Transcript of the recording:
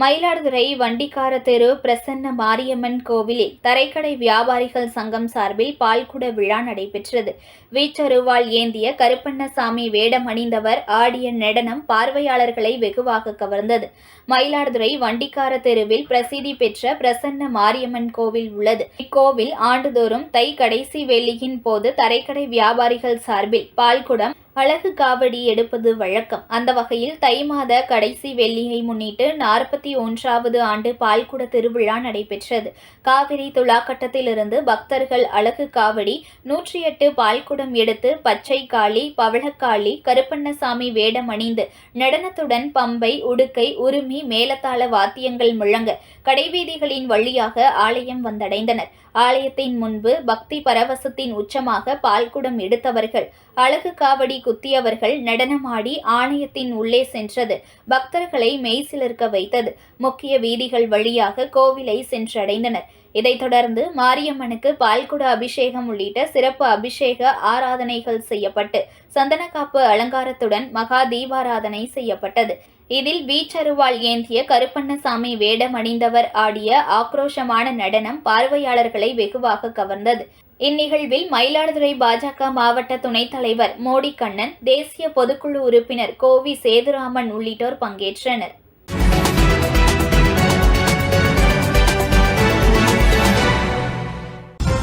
Mayiladuthurai வண்டிக்கார தெரு பிரசன்ன மாரியம்மன் கோவிலில் தரைக்கடை வியாபாரிகள் சங்கம் சார்பில் பால்குட விழா நடைபெற்றது. வீச்சருவாள் ஏந்திய கருப்பண்ணசாமி வேடம் அணிந்தவர் ஆடிய நடனம் பார்வையாளர்களை வெகுவாக கவர்ந்தது. மயிலாடுதுறை வண்டிக்கார தெருவில் பிரசித்தி பெற்ற பிரசன்ன மாரியம்மன் கோவில் உள்ளது. இக்கோவில் ஆண்டுதோறும் தை கடைசி வெள்ளியின் போது தரைக்கடை வியாபாரிகள் சார்பில் பால்குடம் அழகு காவடி எடுப்பது வழக்கம். அந்த வகையில் தை மாத கடைசி வெள்ளியை முன்னிட்டு நாற்பத்தி ஒன்றாவது ஆண்டு பால்குட திருவிழா நடைபெற்றது. காவிரி துலாக்கட்டத்திலிருந்து பக்தர்கள் அழகு காவடி நூற்றி எட்டு பால்குடம் எடுத்து பச்சை காளி பவளக்காளி கருப்பண்ணசாமி வேடம் அணிந்து நடனத்துடன் பம்பை உடுக்கை உருமி மேலத்தாள வாத்தியங்கள் முழங்க கடைவீதிகளின் வழியாக ஆலயம் வந்தடைந்தனர். ஆலயத்தின் முன்பு பக்தி பரவசத்தின் உச்சமாக பால்குடம் எடுத்தவர்கள் அழகு காவடி குத்தியவர்கள் நடனமாடி ஆலயத்தின் உள்ளே சென்றது. பக்தர்களை மெய்சிலிருக்க வைத்தது. முக்கிய வீதிகள் வழியாக கோவிலை சென்றடைந்தனர். இதைத் தொடர்ந்து மாரியம்மனுக்கு பால்குட அபிஷேகம் உள்ளிட்ட சிறப்பு அபிஷேக ஆராதனைகள் செய்யப்பட்டு சந்தனக்காப்பு அலங்காரத்துடன் மகா தீபாராதனை செய்யப்பட்டது. இதில் வீச்சருவால் ஏந்திய கருப்பண்ணசாமி வேடம் அணிந்தவர் ஆடிய ஆக்ரோஷமான நடனம் பார்வையாளர்களை வெகுவாக கவர்ந்தது. இந்நிகழ்வில் மயிலாடுதுறை பாஜக மாவட்ட துணைத் தலைவர் மோடி கண்ணன் தேசிய பொதுக்குழு உறுப்பினர் கோவி சேதுராமன் உள்ளிட்டோர் பங்கேற்றனர்.